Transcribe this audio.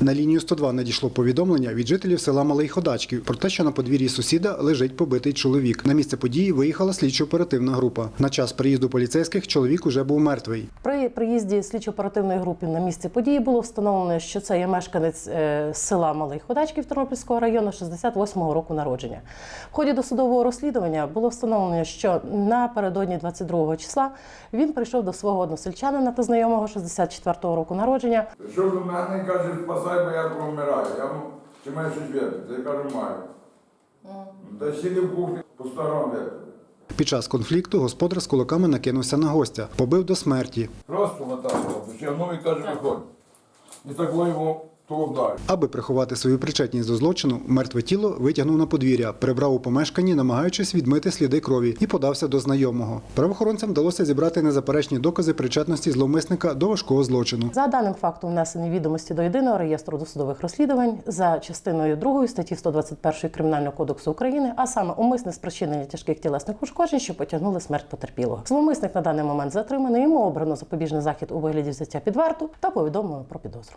На лінію 102 надійшло повідомлення від жителів села Малий Ходачків про те, що на подвір'ї сусіда лежить побитий чоловік. На місце події виїхала слідчо-оперативна група. На час приїзду поліцейських чоловік уже був мертвий. При приїзді слідчо-оперативної групи на місце події було встановлено, що це є мешканець е, села Малий Ходачків Тернопільського району 68-го року народження. В ході досудового розслідування було встановлено, що напередодні 22 числа він прийшов до свого односельчанина та знайомого 64-го року народження. Що до мене каже, спасай, бо я помираю. Я йому, чи маєш щось випити? Я кажу, маю. Та сіди в кухні, по старому. Під час конфлікту господар з кулаками накинувся на гостя, побив до смерті. Просто отак, потягнув і каже, виходь. І так вдарив. Аби приховати свою причетність до злочину, мертве тіло витягнув на подвір'я, прибрав у помешканні, намагаючись відмити сліди крові, і подався до знайомого. Правоохоронцям вдалося зібрати незаперечні докази причетності зловмисника до важкого злочину. За даним фактом внесені відомості до єдиного реєстру досудових розслідувань за частиною 2 статті 121 Кримінального кодексу України, а саме умисне спричинення тяжких тілесних ушкоджень, що потягнули смерть потерпілого. Зловмисник на даний момент затриманий. Йому обрано запобіжний захід у вигляді взяття під варту та повідомлено про підозру.